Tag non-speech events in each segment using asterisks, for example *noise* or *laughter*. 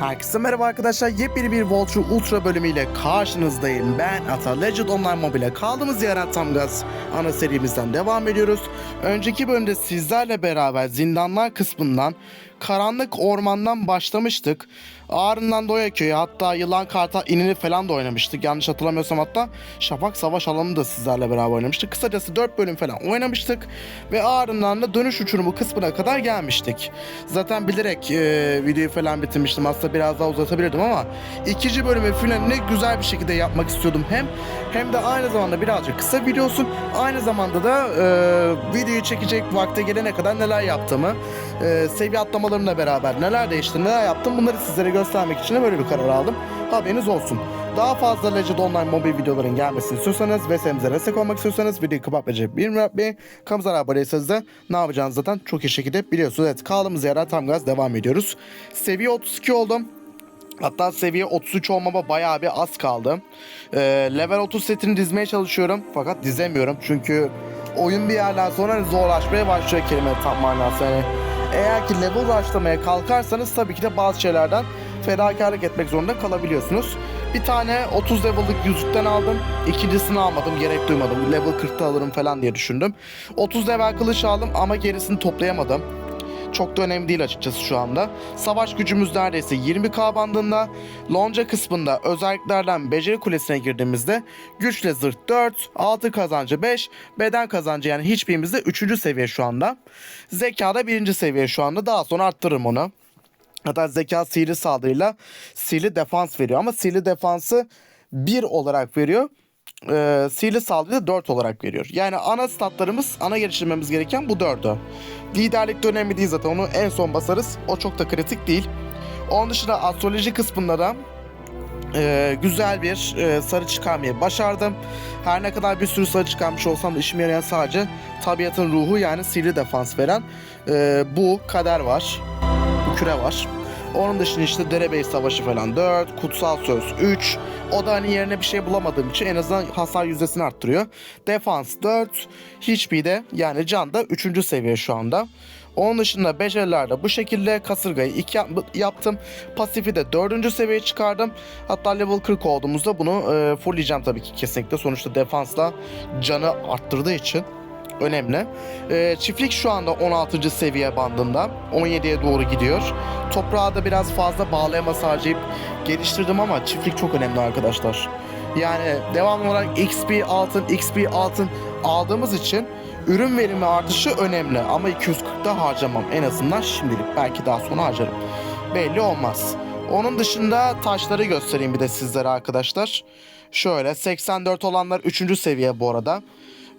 Herkese merhaba arkadaşlar. Yepyeni bir Voltru Ultra bölümüyle karşınızdayım. Ben Ata Legend Online Mobile kaldığımız yerden tam gaz ana serimizden devam ediyoruz. Önceki bölümde sizlerle beraber zindanlar kısmından karanlık ormandan başlamıştık. Ardından Doya Köyü hatta Yılan Kartal inini falan da oynamıştık. Yanlış hatırlamıyorsam hatta Şafak Savaş alanı da sizlerle beraber oynamıştık. Kısacası 4 bölüm falan oynamıştık. Ve ardından da dönüş uçurumu kısmına kadar gelmiştik. Zaten bilerek e, videoyu falan bitirmiştim. Aslında biraz daha uzatabilirdim ama ikinci bölümü finalini güzel bir şekilde yapmak istiyordum. Hem hem de aynı zamanda birazcık kısa video olsun. Aynı zamanda da e, videoyu çekecek vakte gelene kadar neler yaptığımı, e, seviye atlamalarımla beraber neler değişti, neler yaptım bunları sizlere göstermek için de böyle bir karar aldım. Haberiniz olsun. Daha fazla Legend Online mobil videoların gelmesini istiyorsanız ve serimize destek olmak istiyorsanız videoyu kapatmayacak bir yapmayı, kanalımıza abone değilseniz de ne yapacağınızı zaten çok iyi şekilde biliyorsunuz. Evet kaldığımız yerden tam gaz devam ediyoruz. Seviye 32 oldum. Hatta seviye 33 olmama bayağı bir az kaldı. Ee, level 30 setini dizmeye çalışıyorum. Fakat dizemiyorum. Çünkü oyun bir yerden sonra hani zorlaşmaya başlıyor kelime tam manası. Yani eğer ki level başlamaya kalkarsanız tabii ki de bazı şeylerden fedakarlık etmek zorunda kalabiliyorsunuz. Bir tane 30 level'lık yüzükten aldım. İkincisini almadım. Gerek duymadım. Level 40'ta alırım falan diye düşündüm. 30 level kılıç aldım ama gerisini toplayamadım. Çok da önemli değil açıkçası şu anda. Savaş gücümüz neredeyse 20k bandında. Lonca kısmında özelliklerden beceri kulesine girdiğimizde güçle zırh 4, altı kazancı 5, beden kazancı yani hiçbirimizde 3. seviye şu anda. Zekada 1. seviye şu anda. Daha sonra arttırırım onu. Hatta zeka sihirli saldırıyla sihirli defans veriyor. Ama sihirli defansı 1 olarak veriyor. Ee, sihirli saldırıyı da 4 olarak veriyor. Yani ana statlarımız, ana geliştirmemiz gereken bu 4'ü. Liderlik de önemli değil zaten. Onu en son basarız. O çok da kritik değil. Onun dışında astroloji kısmında da e, güzel bir e, sarı çıkarmayı başardım. Her ne kadar bir sürü sarı çıkarmış olsam da işime yarayan sadece tabiatın ruhu yani sihirli defans veren e, bu kader var. Bu küre var. Onun dışında işte Derebey Savaşı falan 4, Kutsal Söz 3. O da hani yerine bir şey bulamadığım için en azından hasar yüzdesini arttırıyor. Defans 4, hiçbir de yani can da 3. seviye şu anda. Onun dışında becerilerde bu şekilde kasırgayı 2 yaptım. Pasifi de 4. seviyeye çıkardım. Hatta level 40 olduğumuzda bunu e, fullleyeceğim tabii ki kesinlikle. Sonuçta defansla canı arttırdığı için önemli. Ee, çiftlik şu anda 16. seviye bandında. 17'ye doğru gidiyor. Toprağı da biraz fazla bağlayaması harcayıp geliştirdim ama çiftlik çok önemli arkadaşlar. Yani devamlı olarak XP altın, XP altın aldığımız için ürün verimi artışı önemli. Ama 240'da harcamam en azından şimdilik. Belki daha sonra harcarım. Belli olmaz. Onun dışında taşları göstereyim bir de sizlere arkadaşlar. Şöyle 84 olanlar 3. seviye bu arada.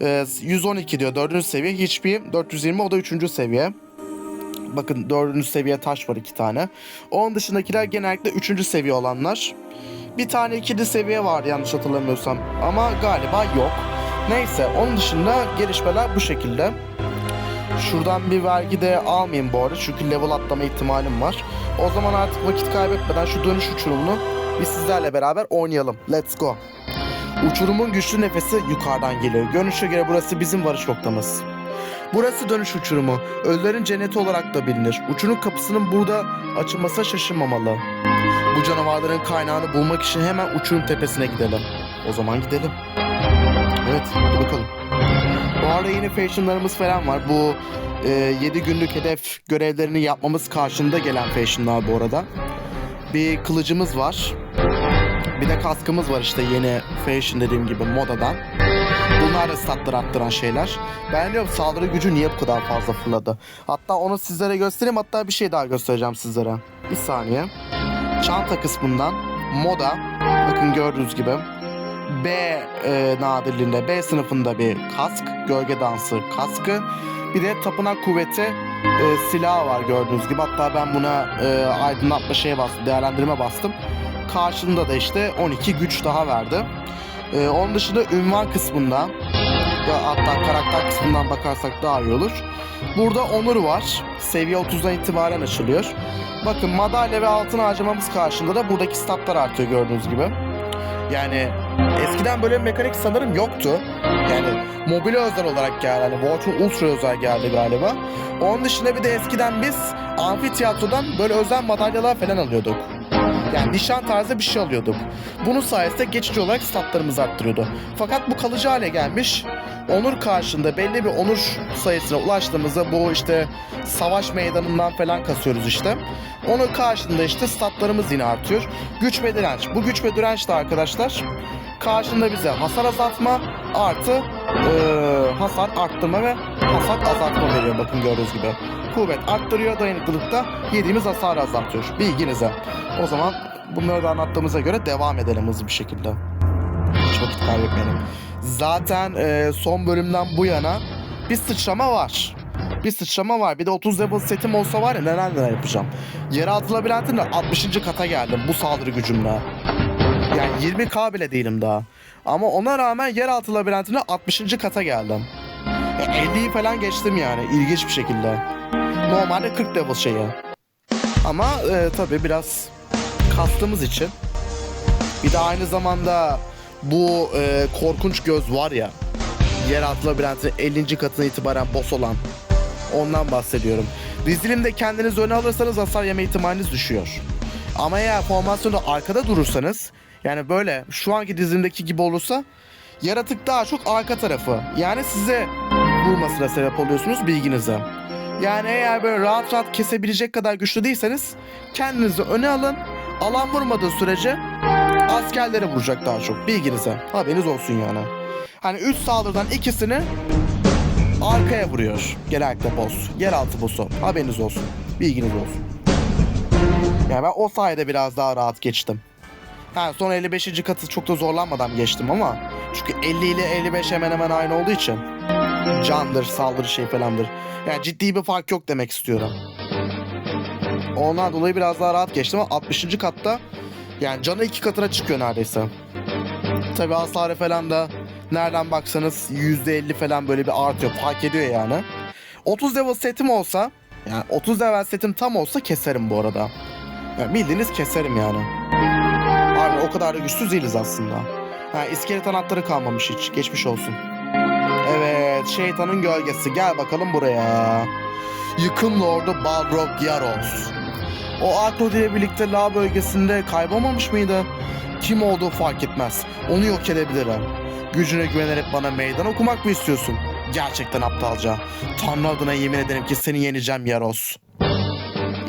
Ee, 112 diyor 4. seviye. Hiçbir 420 o da 3. seviye. Bakın 4. seviye taş var iki tane. Onun dışındakiler genellikle 3. seviye olanlar. Bir tane 2. seviye var yanlış hatırlamıyorsam. Ama galiba yok. Neyse onun dışında gelişmeler bu şekilde. Şuradan bir vergi de almayayım bu arada çünkü level atlama ihtimalim var. O zaman artık vakit kaybetmeden şu dönüş uçurumunu biz sizlerle beraber oynayalım. Let's go. Uçurumun güçlü nefesi yukarıdan geliyor. Görünüşe göre burası bizim varış noktamız. Burası dönüş uçurumu. Ölülerin cenneti olarak da bilinir. Uçurum kapısının burada açılmasına şaşırmamalı. Bu canavarların kaynağını bulmak için hemen uçurum tepesine gidelim. O zaman gidelim. Evet, hadi bakalım. Bu arada yeni fashionlarımız falan var. Bu e, 7 günlük hedef görevlerini yapmamız karşında gelen fashionlar bu arada. Bir kılıcımız var. Bir de kaskımız var işte yeni fashion dediğim gibi modadan. Bunlar da statları arttıran şeyler. Ben diyorum saldırı gücü niye bu kadar fazla fırladı? Hatta onu sizlere göstereyim hatta bir şey daha göstereceğim sizlere. Bir saniye. Çanta kısmından moda bakın gördüğünüz gibi B e, nadirliğinde B sınıfında bir kask, gölge dansı kaskı. Bir de tapınak kuvveti e, silahı var gördüğünüz gibi. Hatta ben buna e, aydınlatma şeye bastım, değerlendirme bastım. Karşında da işte 12 güç daha verdi. E, onun dışında ünvan kısmında ya hatta karakter kısmından bakarsak daha iyi olur. Burada onur var. Seviye 30'dan itibaren açılıyor. Bakın madalya ve altın harcamamız karşında da buradaki statlar artıyor gördüğünüz gibi. Yani eskiden böyle bir mekanik sanırım yoktu. Yani mobil özel olarak geldi. Hani Voltron Ultra özel geldi galiba. Onun dışında bir de eskiden biz amfiteyatrodan böyle özel madalyalar falan alıyorduk. Yani nişan tarzı bir şey alıyorduk. Bunun sayesinde geçici olarak statlarımızı arttırıyordu. Fakat bu kalıcı hale gelmiş. Onur karşında belli bir onur sayısına ulaştığımızda bu işte savaş meydanından falan kasıyoruz işte. Onun karşında işte statlarımız yine artıyor. Güç ve direnç. Bu güç ve direnç de arkadaşlar karşında bize hasar azaltma artı hasar arttırma ve hasar azaltma veriyor bakın gördüğünüz gibi. Kuvvet arttırıyor dayanıklılıkta yediğimiz hasarı azaltıyor. Bilginize. O zaman bunları da anlattığımıza göre devam edelim hızlı bir şekilde. Hiç vakit kaybetmeyelim. Zaten eee, son bölümden bu yana bir sıçrama var. Bir sıçrama var. Bir de 30 level setim olsa var ya neler neler yapacağım. Yeraltı labirentinde 60. kata geldim bu saldırı gücümle. Yani 20k bile değilim daha. Ama ona rağmen yeraltı labirentine 60. kata geldim. E, 50'yi falan geçtim yani ilginç bir şekilde. Normalde 40 level şeyi. Ama e, tabii biraz kastığımız için. Bir de aynı zamanda bu e, korkunç göz var ya. Yeraltı labirentin 50. katına itibaren boss olan. Ondan bahsediyorum. Dizilimde kendiniz öne alırsanız hasar yeme ihtimaliniz düşüyor. Ama eğer formasyonda arkada durursanız yani böyle şu anki dizilimdeki gibi olursa yaratık daha çok arka tarafı. Yani size vurmasına sebep oluyorsunuz bilginize. Yani eğer böyle rahat rahat kesebilecek kadar güçlü değilseniz kendinizi öne alın. Alan vurmadığı sürece askerlere vuracak daha çok bilginize. Haberiniz olsun yani. Hani 3 saldırıdan ikisini arkaya vuruyor. Genellikle boss. Yeraltı boss'u. Haberiniz olsun. Bilginiz olsun. Yani ben o sayede biraz daha rahat geçtim. Ha, son 55. katı çok da zorlanmadan geçtim ama çünkü 50 ile 55 hemen hemen aynı olduğu için candır, saldırı şey falandır. Yani ciddi bir fark yok demek istiyorum. Ondan dolayı biraz daha rahat geçtim ama 60. katta yani canı iki katına çıkıyor neredeyse. Tabi hasarı falan da nereden baksanız %50 falan böyle bir artıyor. Fark ediyor yani. 30 level setim olsa yani 30 level setim tam olsa keserim bu arada. Yani bildiğiniz keserim yani. O kadar da güçsüz değiliz aslında. Ha, iskelet anahtarı kalmamış hiç. Geçmiş olsun. Evet, şeytanın gölgesi. Gel bakalım buraya. Yıkım Lordu Balrog Yaros. O Akro ile birlikte La bölgesinde kaybolmamış mıydı? Kim olduğu fark etmez. Onu yok edebilirim. Gücüne güvenerek bana meydan okumak mı istiyorsun? Gerçekten aptalca. Tanrı adına yemin ederim ki seni yeneceğim Yaros.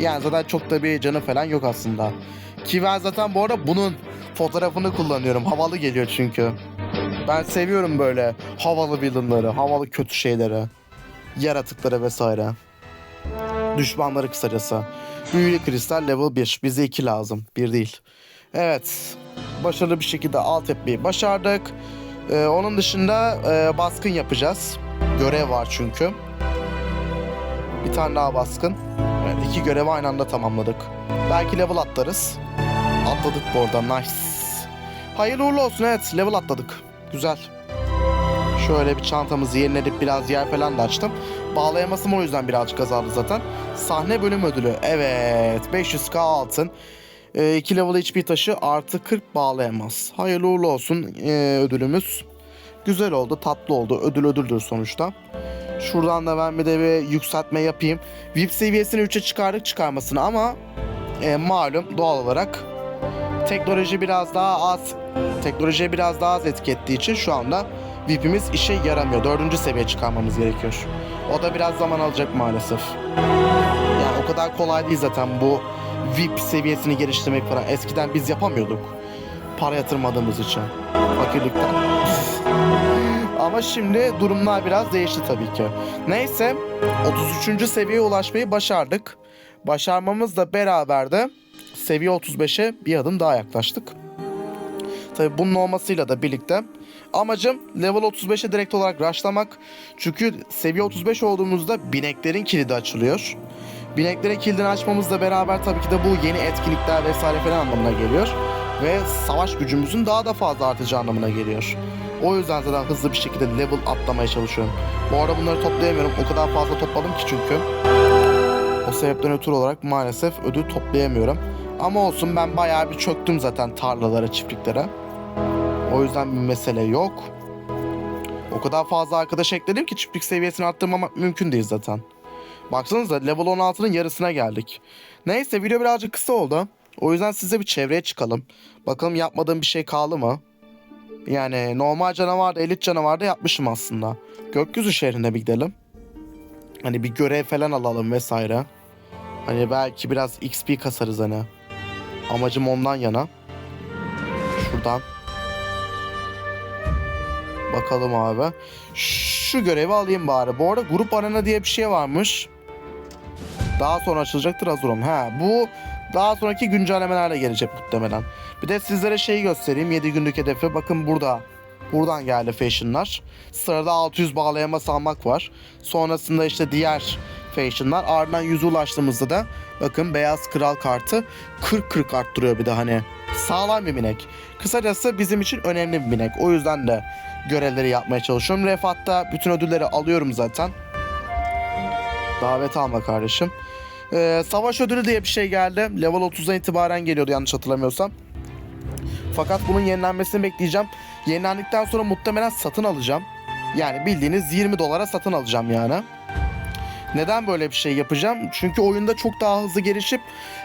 Yani zaten çok da bir canı falan yok aslında. Ki ben zaten bu arada bunun fotoğrafını kullanıyorum. Havalı geliyor çünkü. Ben seviyorum böyle havalı villainları, havalı kötü şeyleri. Yaratıkları vesaire. Düşmanları kısacası. Büyülü kristal level 1. Bize 2 lazım. 1 değil. Evet. Başarılı bir şekilde alt etmeyi başardık. Ee, onun dışında e, baskın yapacağız. Görev var çünkü. Bir tane daha baskın. Evet, iki görevi aynı anda tamamladık. Belki level atlarız. Atladık bu arada. Nice. Hayırlı uğurlu olsun. Evet level atladık. Güzel. Şöyle bir çantamızı yeniledik. Biraz yer falan da açtım. Bağlayamasım o yüzden birazcık azaldı zaten. Sahne bölüm ödülü. Evet. 500k altın. 2 level HP taşı artı 40 bağlayamaz. Hayırlı uğurlu olsun ee, ödülümüz. Güzel oldu, tatlı oldu. Ödül ödüldür sonuçta. Şuradan da ben bir de bir yükseltme yapayım. VIP seviyesini 3'e çıkardık çıkarmasını ama e, malum doğal olarak teknoloji biraz daha az teknolojiye biraz daha az etki ettiği için şu anda VIP'imiz işe yaramıyor. Dördüncü seviye çıkarmamız gerekiyor. O da biraz zaman alacak maalesef. Yani o kadar kolay değil zaten bu VIP seviyesini geliştirmek falan. Eskiden biz yapamıyorduk. Para yatırmadığımız için. Fakirlikten. *laughs* Ama şimdi durumlar biraz değişti tabii ki. Neyse 33. seviyeye ulaşmayı başardık. Başarmamızla beraber de seviye 35'e bir adım daha yaklaştık. Tabii bunun olmasıyla da birlikte amacım level 35'e direkt olarak rushlamak. Çünkü seviye 35 olduğumuzda bineklerin kilidi açılıyor. Bineklerin kilidini açmamızla beraber tabii ki de bu yeni etkinlikler vesaire falan anlamına geliyor. Ve savaş gücümüzün daha da fazla artacağı anlamına geliyor. O yüzden zaten hızlı bir şekilde level atlamaya çalışıyorum. Bu arada bunları toplayamıyorum. O kadar fazla topladım ki çünkü. O sebepten ötürü olarak maalesef ödül toplayamıyorum. Ama olsun ben bayağı bir çöktüm zaten tarlalara, çiftliklere. O yüzden bir mesele yok. O kadar fazla arkadaş ekledim ki çiftlik seviyesini arttırmamak mümkün değil zaten. Baksanıza level 16'nın yarısına geldik. Neyse video birazcık kısa oldu. O yüzden size bir çevreye çıkalım. Bakalım yapmadığım bir şey kaldı mı? Yani normal canavarda, elit canavarda yapmışım aslında. Gökyüzü şehrine bir gidelim. Hani bir görev falan alalım vesaire. Hani belki biraz XP kasarız hani. Amacım ondan yana. Şuradan. Bakalım abi. Şu görevi alayım bari. Bu arada grup arena diye bir şey varmış. Daha sonra açılacaktır olun. Ha bu daha sonraki güncellemelerle gelecek muhtemelen. Bir de sizlere şeyi göstereyim. 7 günlük hedefi. Bakın burada. Buradan geldi fashionlar. Sırada 600 bağlayama salmak var. Sonrasında işte diğer fashionlar. Ardından 100'e ulaştığımızda da bakın beyaz kral kartı 40-40 arttırıyor bir de hani. Sağlam bir binek. Kısacası bizim için önemli bir binek. O yüzden de görevleri yapmaya çalışıyorum. Refat'ta bütün ödülleri alıyorum zaten. Davet alma kardeşim. Ee, savaş ödülü diye bir şey geldi. Level 30'dan itibaren geliyordu yanlış hatırlamıyorsam. Fakat bunun yenilenmesini bekleyeceğim. Yenilendikten sonra muhtemelen satın alacağım. Yani bildiğiniz 20 dolara satın alacağım yani. Neden böyle bir şey yapacağım? Çünkü oyunda çok daha hızlı gelişip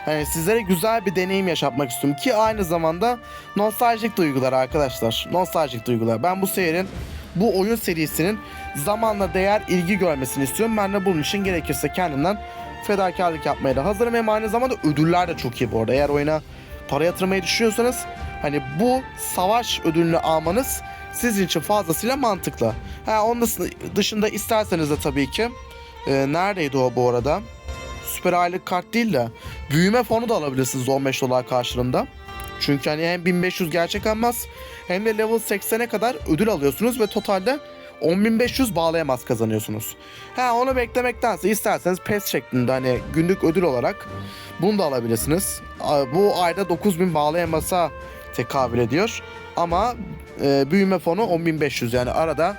hani sizlere güzel bir deneyim yaşatmak istiyorum ki aynı zamanda nostaljik duygular arkadaşlar. Nostaljik duygular. Ben bu serinin bu oyun serisinin zamanla değer ilgi görmesini istiyorum. Ben de bunun için gerekirse kendimden fedakarlık yapmaya da hazırım. Hem aynı zamanda ödüller de çok iyi bu arada. Eğer oyuna para yatırmayı düşünüyorsanız hani bu savaş ödülünü almanız sizin için fazlasıyla mantıklı. Ha onun dışında isterseniz de tabii ki e, neredeydi o bu arada? Süper aylık kart değil de büyüme fonu da alabilirsiniz 15 dolar karşılığında. Çünkü hani hem 1500 gerçek almaz hem de level 80'e kadar ödül alıyorsunuz ve totalde 10.500 bağlayamaz kazanıyorsunuz. Ha onu beklemektense isterseniz PES şeklinde hani günlük ödül olarak bunu da alabilirsiniz. Bu ayda 9000 bağlayamasa tekabül ediyor. Ama e, büyüme fonu 10.500 yani arada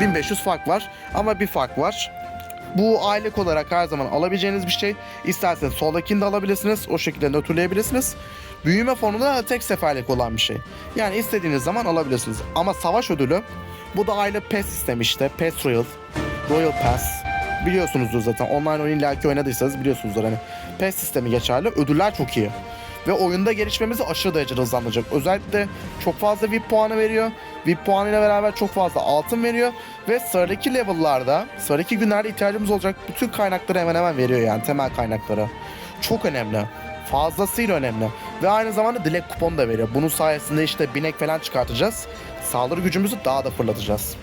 1500 fark var ama bir fark var. Bu aylık olarak her zaman alabileceğiniz bir şey. İsterseniz soldakini de alabilirsiniz. O şekilde nötrleyebilirsiniz. Büyüme fonu da tek seferlik olan bir şey. Yani istediğiniz zaman alabilirsiniz. Ama savaş ödülü bu da aylık PES sistemi işte. PES Royal, Royal Pass. Biliyorsunuzdur zaten. Online oyun illaki oynadıysanız biliyorsunuzdur hani. PES sistemi geçerli. Ödüller çok iyi. Ve oyunda gelişmemizi aşırı derecede hızlandıracak. Özellikle çok fazla VIP puanı veriyor. VIP puanıyla beraber çok fazla altın veriyor. Ve sıradaki level'larda, sıradaki günlerde ihtiyacımız olacak bütün kaynakları hemen hemen veriyor yani temel kaynakları. Çok önemli. Fazlasıyla önemli. Ve aynı zamanda dilek kuponu da veriyor. Bunun sayesinde işte binek falan çıkartacağız. Saldırı gücümüzü daha da fırlatacağız.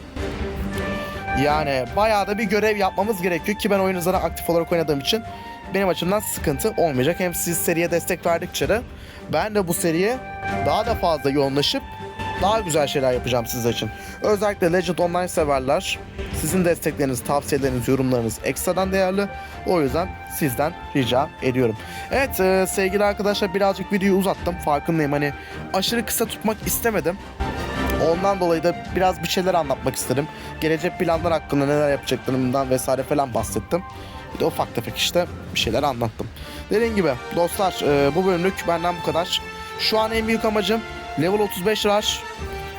Yani bayağı da bir görev yapmamız gerekiyor ki ben oyunu zaten aktif olarak oynadığım için benim açımdan sıkıntı olmayacak. Hem siz seriye destek verdikçe de ben de bu seriye daha da fazla yoğunlaşıp daha güzel şeyler yapacağım sizler için. Özellikle Legend Online severler. Sizin destekleriniz, tavsiyeleriniz, yorumlarınız ekstradan değerli. O yüzden sizden rica ediyorum. Evet e, sevgili arkadaşlar birazcık videoyu uzattım. Farkındayım hani aşırı kısa tutmak istemedim. Ondan dolayı da biraz bir şeyler anlatmak istedim. Gelecek planlar hakkında neler yapacaklarımdan vesaire falan bahsettim. Bir de ufak tefek işte bir şeyler anlattım. Dediğim gibi dostlar e, bu bölümlük benden bu kadar. Şu an en büyük amacım level 35 rush.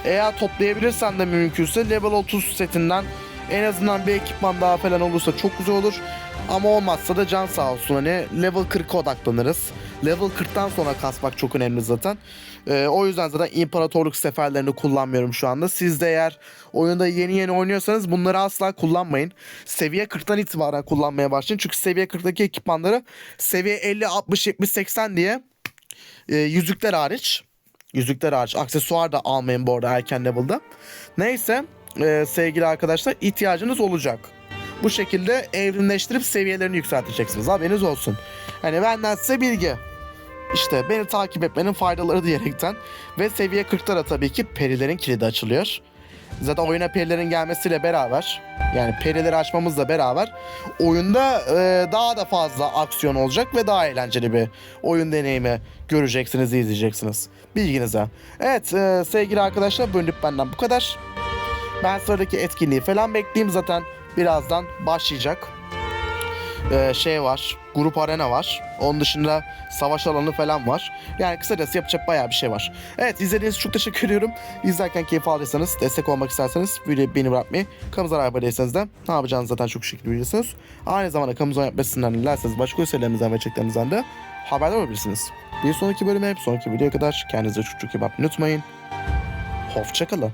Eğer toplayabilirsem de mümkünse level 30 setinden en azından bir ekipman daha falan olursa çok güzel olur. Ama olmazsa da can sağ olsun hani level 40'a odaklanırız. Level 40'tan sonra kasmak çok önemli zaten. Ee, o yüzden zaten imparatorluk seferlerini kullanmıyorum şu anda. Siz de eğer oyunda yeni yeni oynuyorsanız bunları asla kullanmayın. Seviye 40'tan itibaren kullanmaya başlayın. Çünkü seviye 40'daki ekipmanları seviye 50, 60, 70, 80 diye e, yüzükler hariç yüzükler hariç aksesuar da almayın bu arada erken level'da. Neyse e, sevgili arkadaşlar ihtiyacınız olacak. Bu şekilde evrimleştirip seviyelerini yükselteceksiniz. Haberiniz olsun. Hani benden size bilgi. İşte beni takip etmenin faydaları diyerekten. Ve seviye 40'ta da tabii ki perilerin kilidi açılıyor. Zaten oyuna perilerin gelmesiyle beraber yani perileri açmamızla beraber oyunda e, daha da fazla aksiyon olacak ve daha eğlenceli bir oyun deneyimi göreceksiniz, izleyeceksiniz. Bilginize. Evet e, sevgili arkadaşlar bölümlük benden bu kadar. Ben sıradaki etkinliği falan bekleyeyim zaten birazdan başlayacak. Ee, şey var, grup arena var. Onun dışında savaş alanı falan var. Yani kısacası yapacak bayağı bir şey var. Evet izlediğiniz için çok teşekkür ediyorum. İzlerken keyif aldıysanız, destek olmak isterseniz videoyu beğeni bırakmayı, kanalımıza abone değilseniz de ne yapacağınızı zaten çok şekilde biliyorsunuz. Aynı zamanda kanalımıza yapmasından dilerseniz başka ülkelerimizden ve çeklerimizden de haberdar olabilirsiniz. Bir sonraki bölüme, bir sonraki videoya kadar kendinize çok çok iyi bakmayı unutmayın. Hoşçakalın.